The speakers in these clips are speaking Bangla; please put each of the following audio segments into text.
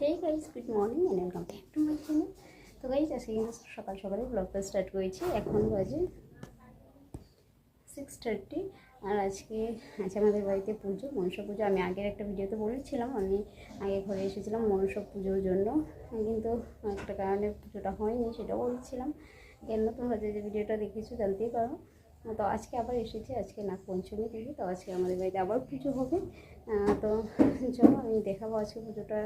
Hey guys good morning and welcome back to my channel তো গাইজ আজকে কিন্তু সকাল সকালে ব্লগটা স্টার্ট করেছি। এখন বাজে সিক্স থার্টি আর আজকে আছে আমাদের বাড়িতে পুজো, মনসা পুজো। আমি আগের একটা ভিডিওতে বলেছিলাম, আমি আগে ঘরে এসেছিলাম মনসা পুজোর জন্য। কিন্তু একটা কারণে পুজোটা হয়নি, সেটাও বলছিলাম। কেন তোমরা যে যে ভিডিওটা দেখেছ, জানতেই পারো। তো আজকে আবার এসেছি, আজকে নাগ পঞ্চমী থেকে তো আজকে আমাদের বাড়িতে আবার পুজো হবে। তো চলো আমি দেখাবো আজকে পুজোটা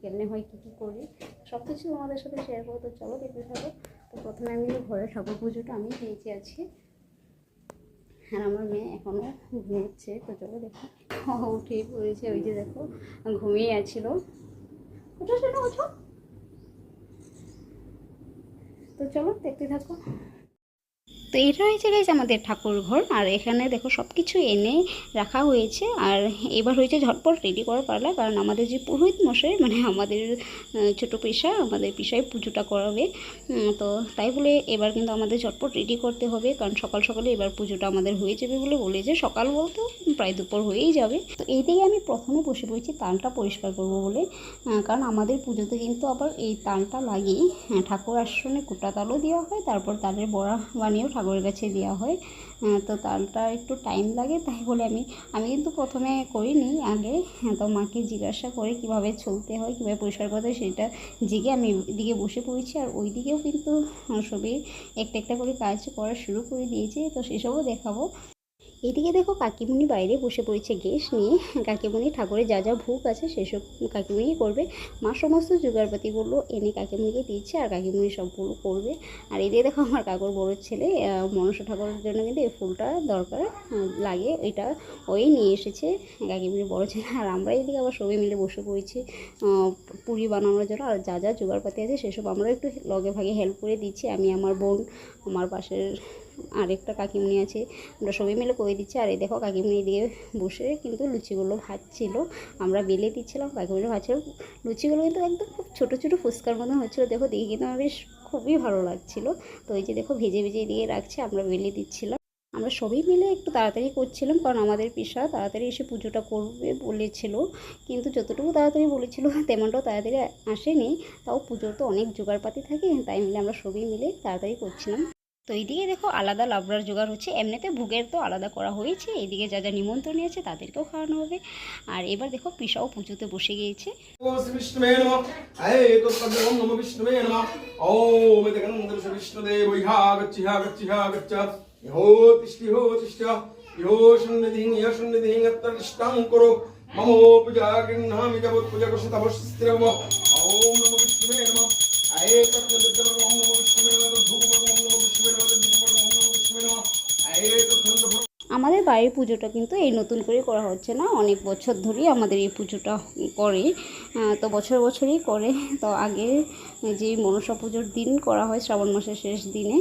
কেমনে হয়, কী কী করি। সব কিছু তোমাদের সাথে শেয়ার করব, তো চলো দেখতে থাকো। তো প্রথমে আমি ঘরে ঠাকুর পুজোটা আমি দিয়েছি আজকে। আর আমার মেয়ে এখনও ঘুমোচ্ছে, তো চলো দেখো। উঠেই পড়েছে, ওই যে দেখো, ঘুমিয়ে আছিল। তো চলো দেখতে থাকো। তো এটা হয়েছে গেছে আমাদের ঠাকুর ঘর আর এখানে দেখো সব কিছু এনে রাখা হয়েছে। আর এবার হয়েছে ঝটপট রেডি করা পারলা কারণ আমাদের যে পুরোহিত মশাই মানে আমাদের ছোট পেশা আমাদের পেশায় পুজোটা করাবে। তো তাই বলে এবার কিন্তু আমাদের ঝটপট রেডি করতে হবে কারণ সকাল সকালে এবার পুজোটা আমাদের হয়ে যাবে বলে বলেছে সকাল বলতে প্রায় দুপুর হয়েই যাবে। তো এই দিকে আমি প্রথমে বসে পড়েছি তালটা পরিষ্কার করব বলে কারণ আমাদের পুজোতে কিন্তু আবার এই তালটা লাগিয়ে হ্যাঁ, ঠাকুর আসনে কুটা তালও দেওয়া হয় তারপর তালের বড়া বানিয়েও ঠাকুরের কাছে দেওয়া হয়। তো তালটা একটু টাইম লাগে তাই বলে আমি আমি কিন্তু প্রথমে করিনি আগে হ্যাঁ, তো মাকে জিজ্ঞাসা করে কীভাবে চলতে হয় কীভাবে পরিষ্কার করতে হয় সেটা জিগে আমি এদিকে বসে পড়েছি আর ওই দিকেও কিন্তু সবই একটা একটা করে কাজ করা শুরু করে দিয়েছে তো সেসবও দেখাবো। এদিকে দেখো কাকিমুনি বাইরে বসে পড়েছে গ্যাস নিয়ে। কাকিমুনি ঠাকুরের যা যা ভোগ আছে সেসব কাকিমুনি করবে। মা সমস্ত জোগাড়পাতিগুলো এনে কাকিমুনিকে দিচ্ছে আর কাকিমুনি সবগুলো করবে। আর এদিকে দেখো আমার কাকুর বড় ছেলে মনসা ঠাকুরের জন্য কিন্তু এই ফুলটা দরকার লাগে। এটা ওই নিয়ে এসেছে কাকিমুনি বড় ছেলে। আর আমরা এদিকে আবার সবাই মিলে বসে পড়েছি পুরি বানানোর জন্য। আর যা যা জোগাড়পাতি আছে সেসব আমরা একটু লগে ভাগে হেল্প করে দিচ্ছি। আমি, আমার বোন, আমার পাশের আরেকটা কাকিমুনি আছে। আমরা সবাই মিলে করে দিচ্ছি। আর এই দেখো কাকিমুনি দিয়ে বসে কিন্তু লুচিগুলো ভাজছিল। আমরা বেলে দিচ্ছিলাম, কাকিমুনি ভাজছিল। লুচিগুলো কিন্তু একদম খুব ছোটো ছোটো ফুচকার মতন হচ্ছিল। দেখো, দেখে কিন্তু আমার বেশ খুবই ভালো লাগছিল। তো এই যে দেখো, ভেজে ভেজে দিয়ে রাখছে, আমরা বেলে দিচ্ছিলাম। আমরা সবাই মিলে একটু তাড়াতাড়ি করছিলাম, কারণ আমাদের পেশা, তাড়াতাড়ি এসে পুজোটা করবে বলেছিল। কিন্তু যতটুকু তাড়াতাড়ি বলেছিল তেমনটাও তাড়াতাড়ি আসেনি। তাও পুজোর তো অনেক জোগাড়পাতি থাকে, তাই মিলে আমরা সবাই মিলে তাড়াতাড়ি করছিলাম। তো এইদিকে দেখো আলাদা লাবড়ার জোগাড় হচ্ছে। এমনিতে ভোগের তো আলাদা করা হয়েছে এদিকে যা যা নিমন্ত্রণ আছে তাদেরকেও খাওয়ানো হবে। আর এবার দেখো পিসাও পুজোতে বসে গিয়েছে। ওম নম। বিষ্ণুবে নম। আয়ে তত্ত্ব বিদ্যমান ওম বাড়ির পুজোটা কিন্তু এই নতুন করে করা হচ্ছে না। অনেক বছর ধরেই আমাদের এই পুজোটা করে তো বছর বছরই করে। তো আগে যে মনসা পুজোর দিন করা হয় শ্রাবণ মাসের শেষ দিনে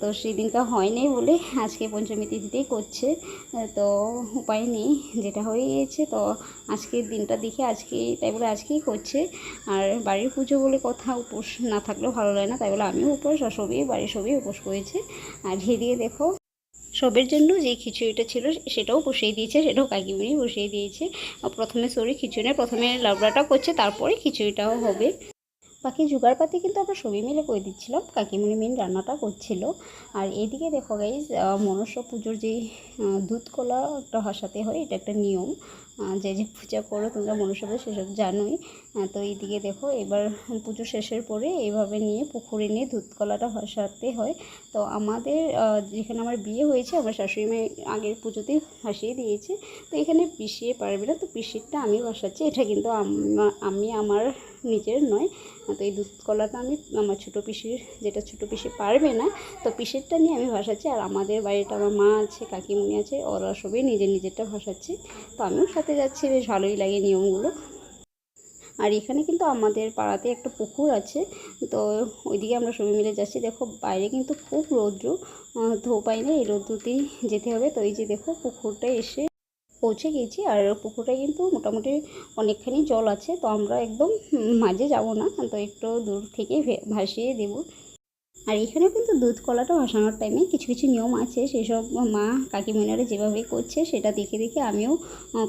তো সেই দিনটা হয়নি বলে আজকে পঞ্চমী তিথিতেই করছে। তো উপায় নেই, যেটা হয়ে গিয়েছে তো আজকের দিনটা দেখে আজকে, তাই বলে আজকেই করছে। আর বাড়ির পুজো বলে কথা উপোস না থাকলেও ভালো লাগে না, তাই বলে আমিও উপোস আর সবই বাড়ির সবই উপোস করেছে। আর এদিকে দেখো সবের জন্য যে খিচুড়িটা ছিল সেটাও বসিয়ে দিয়েছে, সেটাও কাকিমণি বসিয়ে দিয়েছে। প্রথমে সরি খিচুড়ি প্রথমে লাবড়াটা করছে, তারপরে খিচুড়িটাও হবে। বাকি জোগাড়পাতি কিন্তু আমরা সবই মিলে করে দিচ্ছিলাম। কাকিমণি মেন রান্নাটা করছিল। আর এদিকে দেখো গাইজ মনসা পুজোর যে দুধ কলা একটা হাসাতে হয়, এটা একটা নিয়ম। যে যে পূজা করো তোমরা মনসা পুজো, সেসব জানোই। তো এইদিকে দেখো, এবার পুজো শেষের পরে এইভাবে নিয়ে পুকুরে নিয়ে দুধ কলাটা ভাসাতে হয়। তো আমাদের যেখানে আমার বিয়ে হয়েছে, আমার শাশুড়ি মায়ের আগের পুজোতেই ভাসিয়ে দিয়েছে। তো এখানে পিষিয়ে পারবে না, তো পিসিরটা আমি ভাসাচ্ছি এটা কিন্তু আমি আমার নিজের নয়। তো এই দুধ কলাটা আমি আমার ছোটো পিসির যেটা ছোটো পিসি পারবে না তো পিসেরটা নিয়ে আমি ভাসাচ্ছি। আর আমাদের বাড়িতে আমার মা আছে কাকিমুনি আছে ওরা সবাই নিজের নিজেরটা ভাসাচ্ছে। তো আমিও সাথে যাচ্ছি বেশ ভালোই লাগে নিয়মগুলো। আর এখানে কিন্তু আমাদের পাড়াতে একটা পুকুর আছে তো ওইদিকে আমরা সবাই মিলে যাচ্ছি। দেখো বাইরে কিন্তু খুব রৌদ্র আহ, ধোপাই না এই রৌদ্রতেই যেতে হবে। তো এই যে দেখো পুকুরটা এসে পৌঁছে গিয়েছি আর পুকুরটা কিন্তু মোটামুটি অনেকখানি জল আছে, তো আমরা একদম মাঝে যাব না, তো একটু দূর থেকে ভাসিয়ে দেবো। আর এখানে কিন্তু দুধ কলাটা ভাসানোর টাইমে কিছু কিছু নিয়ম আছে, সেসব মা কাকিমিনারা যেভাবে করছে সেটা দেখে দেখে আমিও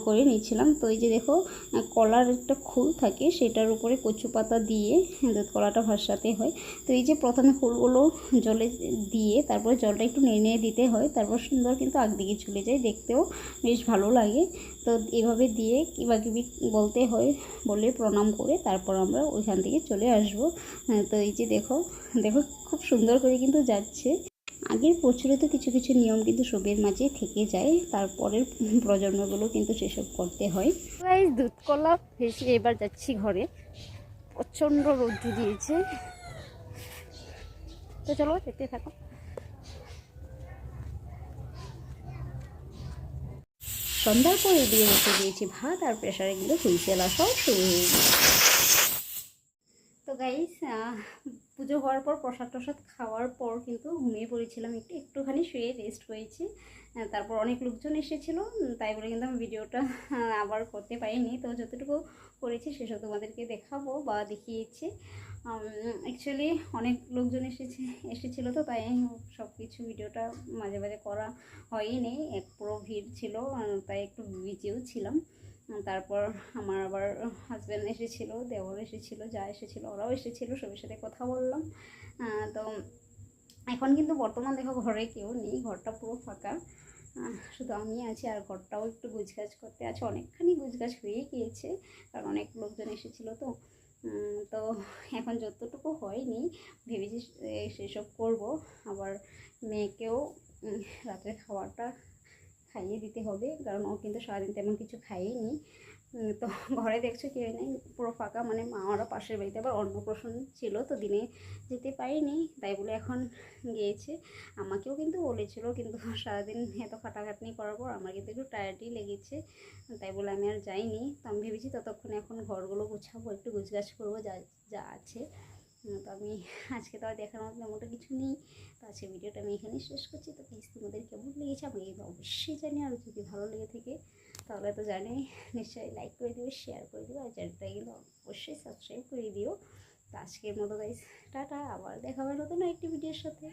করে নিচ্ছিলাম। তো এই যে দেখো কলার একটা খুল থাকে, সেটার উপরে কচু পাতা দিয়ে দুধ কলাটা ভাসাতে হয়। তো এই যে প্রথমে ফুলগুলো জলে দিয়ে, তারপরে জলটা একটু নেড়ে দিতে হয়, তারপর সুন্দর কিন্তু একদিকে চলে যায়, দেখতেও বেশ ভালো লাগে। তো এভাবে দিয়ে কিবা কিবি বলতে হয় বলে প্রণাম করে তারপর আমরা ওইখান থেকে চলে আসব। হ্যাঁ, তো এই যে দেখো দেখো খুব সুন্দর করে কিন্তু যাচ্ছে। আগের প্রচলিত কিছু কিছু নিয়ম কিন্তু সবের মাঝে থেকে যায় তারপরের প্রজন্মগুলো কিন্তু সেসব করতে হয়। দুধ কলা ভেসে এবার যাচ্ছি ঘরে। প্রচণ্ড রোদ্দু দিয়েছে। তো চলো দেখতে থাকো। সন্ধ্যার পরে দিয়ে রেখে দিয়েছি ভাত আর প্রেশারে কিন্তু হুইসেল আসাও শুরু হয়ে গেছে গাইস পুজো হওয়ার পর প্রসাদ টসাদ খাওয়ার পর কিন্তু ঘুমিয়ে পড়েছিলাম। একটু, একটুখানি শুয়ে রেস্ট হয়েছি। তারপর অনেক লোকজন এসেছিল, তাই বলে কিন্তু আমি ভিডিওটা আবার করতে পারিনি। তো যতটুকু করেছি সেসব তোমাদেরকে দেখাবো বা দেখিয়েছি। অ্যাকচুয়ালি অনেক লোকজন এসেছে, এসেছিল তো, তাই সব কিছু ভিডিওটা মাঝে মাঝে করা হয়নি। এক পুরো ভিড় ছিল তাই একটু বিজিও ছিলাম। তারপর আমার আবার হাজব্যান্ড এসেছিল দেওর এসেছিল, যা এসেছিল, ওরাও এসেছিল, সবার সাথে কথা বললাম। তো এখন কিন্তু বর্তমান দেখো ঘরে কেউ নেই, ঘরটা পুরো ফাঁকা। শুধু আমি আছি আর ঘরটাও একটু গুছগাছ করতে আছে, অনেকখানি গুছগাছ হয়ে গিয়েছে, কারণ অনেক লোকজন এসেছিল তো। তো এখন যতটুকু হয়নি, ভেবেছি সেসব করব। আবার মেয়েকেও রাতের খাবারটা খাইয়ে দিতে হবে, কারণ ও কিন্তু সারাদিন তেমন কিছু খাইয়েনি তো ঘরে দেখছ কেউ নেই? পুরো ফাঁকা মানে মা ওরা পাশের বাড়িতে আবার অন্নপ্রাশন ছিল, তো দিনে যেতে পারিনি, তাই বলে এখন গিয়েছে। আমাকেও কিন্তু বলেছিল, কিন্তু সারাদিন এত খাটাখাটনি করার পর আমার কিন্তু একটু টায়ার্ডই লেগেছে, তাই বলে আমি আর যাইনি। তো আমি ভেবেছি ততক্ষণে এখন ঘরগুলো গুছাবো, একটু গুছগাছ করব, যা যা আছে। তো আমি আজকে তো আর দেখার তেমনটা কিছু নেই। তো আজকে ভিডিওটা আমি এখানেই শেষ করছি। তো প্লিজ তোমাদের কেমন লেগেছে আমাকে অবশ্যই জানি আর যদি ভালো লেগে থাকে তাহলে তো জানি, নিশ্চয়ই লাইক করে দিও শেয়ার করে দিও, আর চ্যানেলটা কিন্তু অবশ্যই সাবস্ক্রাইব করে দিও। তো আজকের মতো তাই টাটা, আবার দেখা হবে নতুন একটি ভিডিওর সাথে।